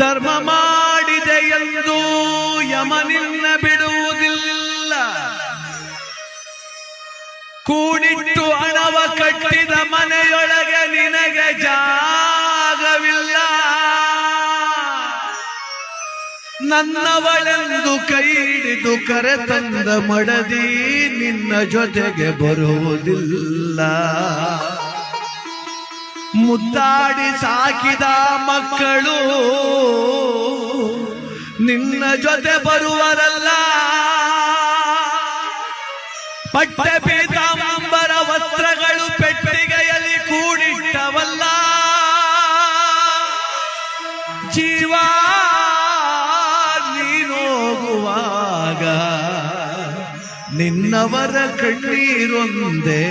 ಧರ್ಮ ಮಾಡಿದೆ ಎಂದು ಯಮನಿನ್ನ ಬಿಡುವುದಿಲ್ಲ. ಕೂಡಿಟ್ಟು ಹಣವ ಕಟ್ಟಿದ ಮನೆಯೊಳಗೆ ನಿನಗೆ ಜಾಗವಿಲ್ಲ. ನನ್ನವಳೆಂದು ಕೈ ಹಿಡಿದು ಕರೆತಂದ ಮಡದಿ ನಿನ್ನ ಜೊತೆಗೆ ಬರುವುದಿಲ್ಲ. ಮುದ್ದಾಡಿ ಸಾಕಿದ ಮಕ್ಕಳು ನಿನ್ನ ಜೊತೆ ಬರುವರಲ್ಲ. ಪಟ್ಟೆ ಪೀತಾಂಬರ ವಸ್ತ್ರಗಳು ಪೆಟ್ಟಿಗೆಯಲ್ಲಿ ಕೂಡಿಟ್ಟವಲ್ಲ. ಜೀವ ನಿನ್ನವರ ಕಣ್ಣೀರೊಂದೇ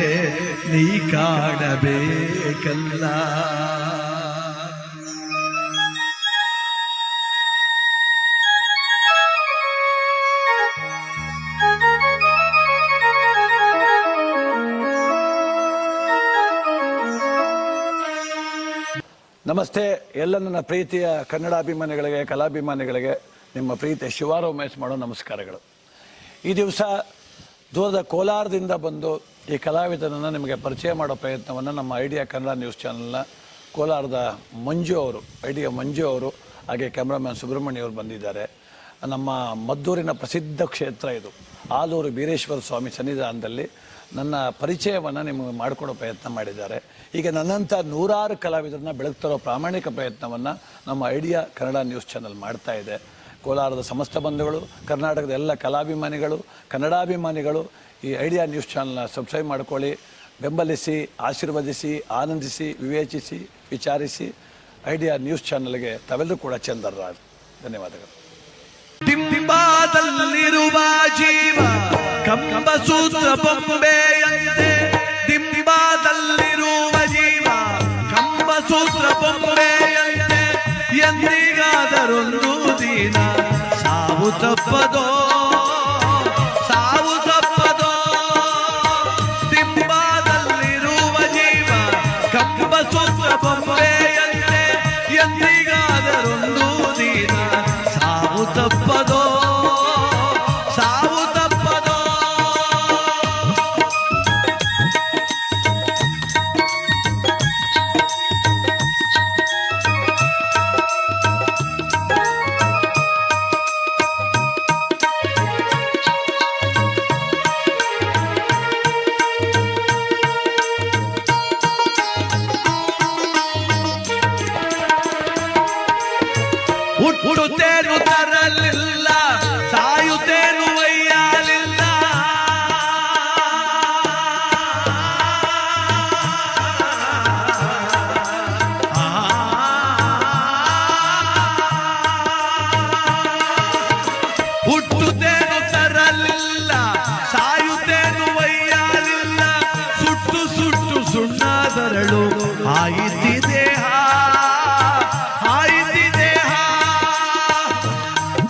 ನೀ ಕಾಣಬೇಕಲ್ಲ. ನಮಸ್ತೆ, ಎಲ್ಲ ನನ್ನ ಪ್ರೀತಿಯ ಕನ್ನಡಾಭಿಮಾನಿಗಳಿಗೆ, ಕಲಾಭಿಮಾನಿಗಳಿಗೆ, ನಿಮ್ಮ ಪ್ರೀತಿಯ ಶಿವಾರ ಉಮೇಶ್ ಮಾಡೋ ನಮಸ್ಕಾರಗಳು. ಈ ದಿವಸ ದೂರದ ಕೋಲಾರದಿಂದ ಬಂದು ಈ ಕಲಾವಿದನನ್ನು ನಿಮಗೆ ಪರಿಚಯ ಮಾಡೋ ಪ್ರಯತ್ನವನ್ನು ನಮ್ಮ ಐಡಿಯಾ ಕನ್ನಡ ನ್ಯೂಸ್ ಚಾನಲ್ನ ಕೋಲಾರದ ಮಂಜು ಅವರು, ಐಡಿಯಾ ಮಂಜು ಅವರು, ಹಾಗೆ ಕ್ಯಾಮ್ರಾಮ್ಯಾನ್ ಸುಬ್ರಹ್ಮಣ್ಯ ಅವರು ಬಂದಿದ್ದಾರೆ. ನಮ್ಮ ಮದ್ದೂರಿನ ಪ್ರಸಿದ್ಧ ಕ್ಷೇತ್ರ ಇದು. ಆಲೂರು ಬೀರೇಶ್ವರ ಸ್ವಾಮಿ ಸನ್ನಿಧಾನದಲ್ಲಿ ನನ್ನ ಪರಿಚಯವನ್ನು ನಿಮಗೆ ಮಾಡಿಕೊಡೋ ಪ್ರಯತ್ನ ಮಾಡಿದ್ದಾರೆ. ಈಗ ನನ್ನಂಥ ನೂರಾರು ಕಲಾವಿದರನ್ನ ಬೆಳಗ್ತಿರೋ ಪ್ರಾಮಾಣಿಕ ಪ್ರಯತ್ನವನ್ನು ನಮ್ಮ ಐಡಿಯಾ ಕನ್ನಡ ನ್ಯೂಸ್ ಚಾನಲ್ ಮಾಡ್ತಾ ಇದೆ. ಕೋಲಾರದ ಸಮಸ್ತ ಬಂಧುಗಳು, ಕರ್ನಾಟಕದ ಎಲ್ಲ ಕಲಾಭಿಮಾನಿಗಳು, ಕನ್ನಡಾಭಿಮಾನಿಗಳು, ಈ ಐಡಿಯಾ ನ್ಯೂಸ್ ಚಾನಲ್ನ ಸಬ್ಸ್ಕ್ರೈಬ್ ಮಾಡ್ಕೊಳ್ಳಿ. ಬೆಂಬಲಿಸಿ, ಆಶೀರ್ವದಿಸಿ, ಆನಂದಿಸಿ, ವಿವೇಚಿಸಿ, ವಿಚಾರಿಸಿ ಐಡಿಯಾ ನ್ಯೂಸ್ ಚಾನಲ್ಗೆ ತಾವೆಲ್ಲರೂ ಕೂಡ ಚಂದರ್ರಾಜ್ ಧನ್ಯವಾದಗಳು. ದಿಂಬಾದಲ್ಲಿರುವ ಜೀವ, ಕಂಬ ಸೂತ್ರ ಬೊಂಬೆಯಂತೆ. ದಿಂಬಾದಲ್ಲಿರುವ ಜೀವ, ಕಂಬ ಸೂತ್ರ ಬೊಂಬೆಯಂತೆ. ಎಂದಿಗಾದರೊಂದು ಸಾವು ತಪ್ಪದೋ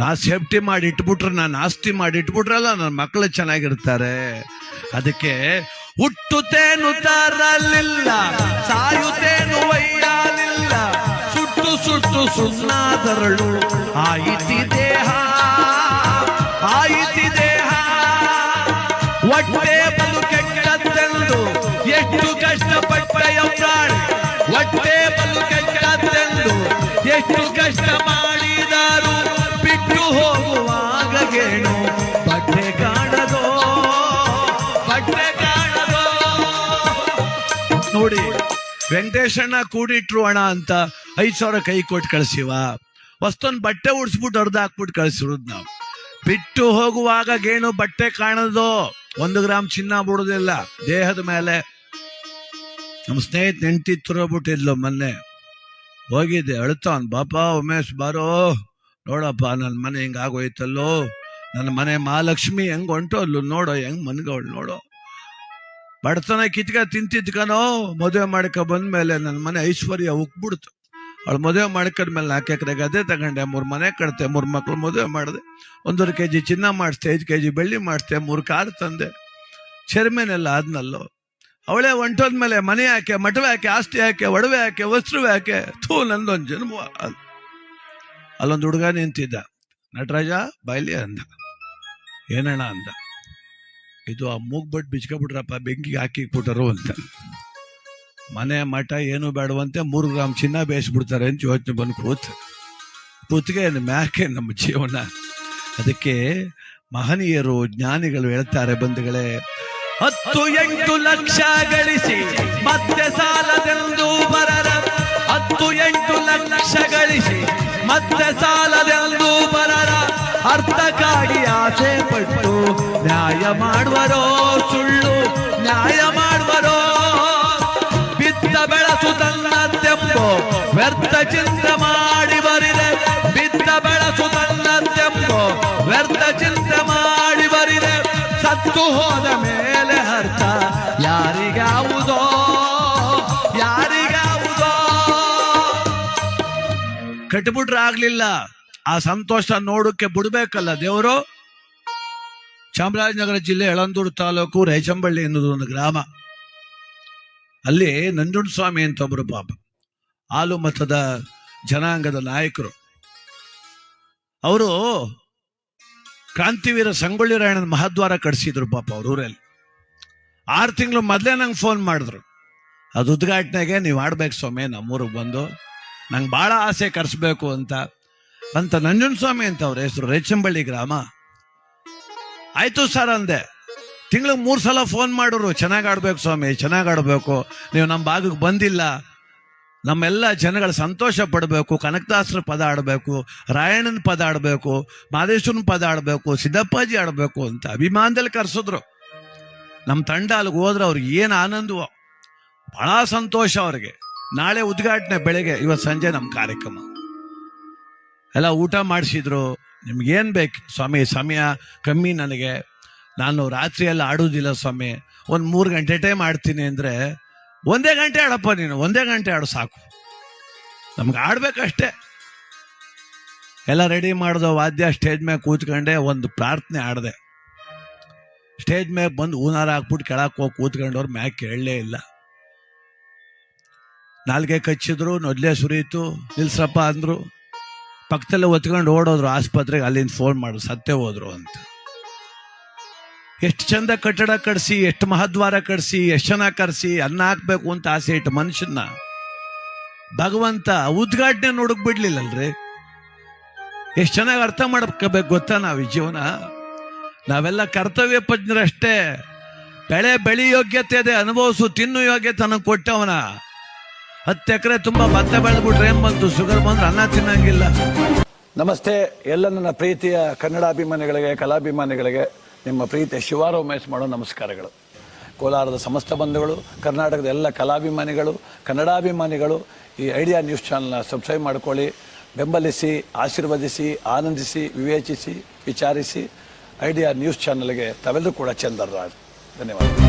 ನಾ ಸೇಫ್ಟಿ ಮಾಡಿ ಇಟ್ಬಿಟ್ರೆ, ನಾನು ಆಸ್ತಿ ಮಾಡಿ ಇಟ್ಬಿಟ್ರಲ್ಲ ನನ್ನ ಮಕ್ಕಳು ಚೆನ್ನಾಗಿರ್ತಾರೆ. ಅದಕ್ಕೆ ಹುಟ್ಟುತ್ತೇನು ತರಲಿಲ್ಲ ಸಾಯುತ್ತೇನು ಒಯ್ಯಲಿಲ್ಲ ಸುಟ್ಟು ಸುಟ್ಟು ಸುನ್ನಾದರಳು ಆಯಿತಿ ದೇಹ ಆಯಿತಿ ದೇಹ. ಒಟ್ಟೆ ಬಲು ಕೆಟ್ಟದ್ದೆಂದು, ಎಷ್ಟು ಕಷ್ಟಪಟ್ಟೆಯ ಪ್ರಾಣಿ. ಒಟ್ಟೆ ಬಲು ಕೆಟ್ಟದ್ದೆಂದು, ಎಷ್ಟು ಕಷ್ಟ ಮಾಡಿದರು. ಹೋಗುವಾಗ ಗೇಣು ಬಟ್ಟೆ ಕಾಣದೋ? ಬಟ್ಟೆ ಕಾಣದೋ? ನೋಡಿ, ವೆಂಕಟೇಶಣ್ಣ ಕೂಡಿಟ್ರು ಅಣ ಅಂತ ಐದ್ ಸಾವಿರ ಕೈ ಕೊಟ್ಟು ಕಳಿಸಿವ. ವಸ್ತೊಂದು ಬಟ್ಟೆ ಉಡ್ಸ್ಬಿಟ್ಟು ಅರ್ಧ ಹಾಕ್ಬಿಟ್ಟು ಕಳ್ಸಿರೋದು ನಾವು. ಬಿಟ್ಟು ಹೋಗುವಾಗ ಗೇಣು ಬಟ್ಟೆ ಕಾಣದು? ಒಂದು ಗ್ರಾಮ್ ಚಿನ್ನ ಬಿಡುದಿಲ್ಲ. ದೇಹದ ಮೇಲೆ. ನಮ್ಮ ಸ್ನೇಹಿತ ನೆಂಟಿ ತುರೋಬಿಟ್ಟಿದ್ಲು ಮೊನ್ನೆ. ಹೋಗಿದ್ದೆ ಅಳ್ತಾವನ್, ಬಾಪಾ, ಉಮೇಶ್, ಬಾರೋ. ನೋಡಪ್ಪ ನನ್ನ ಮನೆ ಹಿಂಗ ಆಗೋಯ್ತಲ್ಲೋ ನನ್ನ ಮನೆ ಮಹಾಲಕ್ಷ್ಮಿ ಹೆಂಗ್ ಹೊಂಟೋದ್ಲು ನೋಡೋ, ಹೆಂಗ್ ಮನ್ಗವಳು ನೋಡೋ? ಬಡತನ ಕಿತ್ಕ ತಿಂತಿದ್ಕನೋ ಮದುವೆ ಮಾಡ್ಕೊ ಬಂದ್ಮೇಲೆ ನನ್ನ ಮನೆ ಐಶ್ವರ್ಯ ಉಕ್ಬಿಡ್ತು. ಅವಳು ಮದುವೆ ಮಾಡ್ಕೊಂಡ್ಮೇಲೆ ನಾಲ್ಕು ಎಕರೆ ಗದ್ದೆ ತಗೊಂಡೆ, ಮೂರು ಮನೆ ಕಟ್ತೆ ಮೂರು ಮಕ್ಳು ಮದುವೆ ಮಾಡಿದೆ. ಒಂದೂವರೆ ಕೆ ಜಿ ಚಿನ್ನ ಮಾಡಿಸ್ದೆ, ಐದು ಕೆ ಜಿ ಬೆಳ್ಳಿ ಮಾಡಿಸ್ದೆ, ಮೂರು ಕಾರ್ ತಂದೆ. ಚೇರ್ಮನ್ ಆದ್ನಲ್ಲೋ? ಅವಳೇ ಹೊಂಟೋದ್ಮೇಲೆ ಮನೆ ಯಾಕೆ ಮಠವೇ ಯಾಕೆ ಆಸ್ತಿ ಯಾಕೆ ಒಡವೆ ಯಾಕೆ ವಸ್ತ್ರವೇ ಯಾಕೆ ಥೂ, ನಂದೊಂದು ಜನ್ಮ. ಅಲ್ಲೊಂದು ಹುಡುಗ ನಿಂತಿದ್ದ. ನಟರಾಜ, ಬಾಯ್ಲಿ ಅಂದ. ಏನಣ್ಣ ಅಂದ. ಇದು ಆ ಮೂಗ್ಬಟ್ಟು ಬಿಚ್ಕೊಬಿಟ್ರಪ್ಪ, ಬೆಂಕಿಗೆ ಹಾಕಿಕ್ಬಿಟ್ಟರು ಅಂತ. ಮನೆ ಮಠ ಏನು ಬೇಡವಂತೆ ಮೂರು ಗ್ರಾಮ್ ಚಿನ್ನ ಬೇಯಿಸ್ಬಿಡ್ತಾರೆ ಅಂತ ಯೋಚನೆ ಬಂದು ಕೂತ್. ಕೂತ್ಗೆ ಮ್ಯಾಕೆ ನಮ್ಮ ಜೀವನ. ಅದಕ್ಕೆ ಮಹನೀಯರು, ಜ್ಞಾನಿಗಳು ಹೇಳ್ತಾರೆ ಬಂಧುಗಳೇ, ಹತ್ತು ಎಂಟು ಲಕ್ಷ ಗಳಿಸಿ ಮತ್ತೆ ಸಾಲದೆಂದು ಬರರ ಮತ್ತೆ ಸಾಲದೆಂದು ಅರ್ಥ ಕಾಡಿ ಆಸೆ ಪಟ್ಟು ನ್ಯಾಯ ಮಾಡುವರೋ ಸುಳ್ಳು, ನ್ಯಾಯ ಮಾಡುವರೋ. ಬಿದ್ದ ಬೆಳಸು ತನ್ನಂತೆಂಬೋ ವ್ಯರ್ಥ ಚಿಂತೆ ಮಾಡಿ ಬರಿದೆ ಬಿದ್ದ ಬೆಳಸು ತನ್ನಂತೆಂಬೋ ವ್ಯರ್ಥ ಚಿಂತೆ ಮಾಡಿ ಬರಿದೆ ಸತ್ತು ಹೋದ ಮೇಲೆ ಕಟ್ಬಿಟ್ರೆ ಆಗ್ಲಿಲ್ಲ. ಆ ಸಂತೋಷ ನೋಡಕ್ಕೆ ಬಿಡ್ಬೇಕಲ್ಲ ದೇವರು? ಚಾಮರಾಜನಗರ ಜಿಲ್ಲೆ ಯಳಂದೂರು ತಾಲೂಕು ರೈಚಂಬಳ್ಳಿ ಎನ್ನುವುದು ಒಂದು ಗ್ರಾಮ. ಅಲ್ಲಿ ನಂಜುಂಡ ಸ್ವಾಮಿ ಅಂತ ಒಬ್ಬರು ಪಾಪ, ಹಾಲು ಮತದ ಜನಾಂಗದ ನಾಯಕರು. ಅವರು ಕ್ರಾಂತಿವೀರ ಸಂಗೊಳ್ಳಿ ರಾಯಣ್ಣನ ಮಹಾದ್ವಾರ ಕಟ್ಸಿದ್ರು ಪಾಪ ಅವ್ರ ಊರಲ್ಲಿ. ಆರು ತಿಂಗಳು ಮೊದಲೇ ನಂಗೆ ಫೋನ್ ಮಾಡಿದ್ರು. ಅದು ಉದ್ಘಾಟನೆಗೆ ನೀವು ಆಡ್ಬೇಕು ಸ್ವಾಮಿ, ನಮ್ಮೂರಿಗೆ ಬಂದು. ನಂಗೆ ಭಾಳ ಆಸೆ ಕರೆಸ್ಬೇಕು ಅಂತ. ಅಂತ ನಂಜುನ್ ಸ್ವಾಮಿ ಅಂತ ಅವ್ರ ಹೆಸರು ರೇಚಂಬಳ್ಳಿ ಗ್ರಾಮ. ಆಯ್ತು ಸರ್ ಅಂದೆ. ತಿಂಗಳಿಗೆ ಮೂರು ಸಲ ಫೋನ್ ಮಾಡೋರು ಚೆನ್ನಾಗಿ ಆಡ್ಬೇಕು ಸ್ವಾಮಿ, ಚೆನ್ನಾಗಿ ಆಡಬೇಕು. ನೀವು ನಮ್ಮ ಭಾಗಕ್ಕೆ ಬಂದಿಲ್ಲ. ನಮ್ಮೆಲ್ಲ ಜನಗಳು ಸಂತೋಷ ಪಡಬೇಕು, ಕನಕದಾಸರ ಪದ ಆಡಬೇಕು, ರಾಯಣ್ಣನ ಪದ ಆಡಬೇಕು, ಮಾದೇಶ್ವರನ ಪದ ಆಡಬೇಕು, ಸಿದ್ದಪ್ಪಾಜಿ ಆಡಬೇಕು ಅಂತ ಅಭಿಮಾನದಲ್ಲಿ ಕರೆಸಿದ್ರು. ನಮ್ಮ ತಂಡ ಅಲ್ಲಿಗೆ ಹೋದ್ರೆ ಅವ್ರಿಗೆ ಏನು ಆನಂದವೋ. ಭಾಳ ಸಂತೋಷ ಅವ್ರಿಗೆ. ನಾಳೆ ಉದ್ಘಾಟನೆ ಬೆಳಗ್ಗೆ ಇವತ್ತು ಸಂಜೆ ನಮ್ಮ ಕಾರ್ಯಕ್ರಮ. ಎಲ್ಲ ಊಟ ಮಾಡಿಸಿದ್ರು, ನಿಮ್ಗೇನು ಬೇಕು? ಸ್ವಾಮಿ, ಸಮಯ ಕಮ್ಮಿ ನನಗೆ. ನಾನು ರಾತ್ರಿ ಎಲ್ಲ ಆಡೋದಿಲ್ಲ ಸ್ವಾಮಿ. ಒಂದು ಮೂರು ಗಂಟೆ ಟೈಮ್ ಆಡ್ತೀನಿ ಅಂದರೆ, ಒಂದೇ ಗಂಟೆ ಆಡಪ್ಪ ನೀನು, ಒಂದೇ ಗಂಟೆ ಆಡು ಸಾಕು. ನಮ್ಗೆ ಆಡ್ಬೇಕಷ್ಟೇ ಎಲ್ಲ ರೆಡಿ ಮಾಡಿದೋ ವಾದ್ಯ ಸ್ಟೇಜ್ ಮೇಲೆ ಕೂತ್ಕೊಂಡೆ, ಒಂದು ಪ್ರಾರ್ಥನೆ ಆಡಿದೆ. ಸ್ಟೇಜ್ ಮೇಲೆ ಬಂದು ಹೂನಾರ ಹಾಕ್ಬಿಟ್ಟು ಕೆಳಕ್ಕೆ ಹೋಗಿ ಕೂತ್ಕೊಂಡವ್ರು ಮ್ಯಾಕ್ ಕೇಳಲೇ ಇಲ್ಲ. ನಾಲ್ಗೆ ಕಚ್ಚಿದ್ರು ನೊದ್ಲೆ ಸುರಿಯಿತು, ನಿಲ್ಸಪ್ಪ ಅಂದ್ರು. ಪಕ್ಕದಲ್ಲೇ ಒತ್ಕೊಂಡು ಓಡೋದ್ರು ಆಸ್ಪತ್ರೆಗೆ, ಅಲ್ಲಿಂದ ಫೋನ್ ಮಾಡು, ಸತ್ತೇ ಹೋದ್ರು ಅಂತ. ಎಷ್ಟು ಚಂದ ಕಟ್ಟಡ ಕಟ್ಸಿ, ಎಷ್ಟು ಮಹದ್ವಾರ ಕಟ್ಸಿ, ಎಷ್ಟು ಜನ ಕರೆಸಿ ಅನ್ನ ಹಾಕ್ಬೇಕು ಅಂತ ಆಸೆ ಇಟ್ಟು ಮನುಷ್ಯನ ಭಗವಂತ ಉದ್ಘಾಟನೆ ನೋಡಕ್ ಬಿಡ್ಲಿಲ್ಲಲ್ರಿ ಎಷ್ಟು ಚೆನ್ನಾಗಿ ಅರ್ಥ ಮಾಡ್ಕೋಬೇಕು ಗೊತ್ತಾ ನಾವು ಈ ಜೀವನ? ನಾವೆಲ್ಲ ಕರ್ತವ್ಯ ಪಜ್ಞರಷ್ಟೇ ಬೆಳೆ ಬೆಳಿ ಯೋಗ್ಯತೆ ಇದೆ ಅನುಭವಿಸು ತಿನ್ನು ಯೋಗ್ಯತೆ ಕೊಟ್ಟವನ. ಹತ್ತು ಎಕರೆ ತುಂಬಾ ಭತ್ತ ಬೆಳೆದ್ಬಿಟ್ರೆ ಏನ್ ಬಂತು? ಶುಗರ್ ಬಂದ್ರೆ ಅನ್ನ ತಿನ್ನಂಗಿಲ್ಲ. ನಮಸ್ತೆ, ಎಲ್ಲ ನನ್ನ ಪ್ರೀತಿಯ ಕನ್ನಡಾಭಿಮಾನಿಗಳಿಗೆ, ಕಲಾಭಿಮಾನಿಗಳಿಗೆ, ನಿಮ್ಮ ಪ್ರೀತಿಯ ಶಿವಾರ ಉಮೇಶ್ ಮಾಡೋ ನಮಸ್ಕಾರಗಳು. ಕೋಲಾರದ ಸಮಸ್ತ ಬಂಧುಗಳು, ಕರ್ನಾಟಕದ ಎಲ್ಲ ಕಲಾಭಿಮಾನಿಗಳು, ಕನ್ನಡಾಭಿಮಾನಿಗಳು, ಈ ಐಡಿಯಾ ನ್ಯೂಸ್ ಚಾನಲ್ನ ಸಬ್ಸ್ಕ್ರೈಬ್ ಮಾಡ್ಕೊಳ್ಳಿ. ಬೆಂಬಲಿಸಿ, ಆಶೀರ್ವದಿಸಿ, ಆನಂದಿಸಿ, ವಿವೇಚಿಸಿ, ವಿಚಾರಿಸಿ, ಐಡಿಯಾ ನ್ಯೂಸ್ ಚಾನಲ್ಗೆ ತಾವೆಲ್ಲರೂ ಕೂಡ ಚಂದರ್ರಾಜ್. ಧನ್ಯವಾದ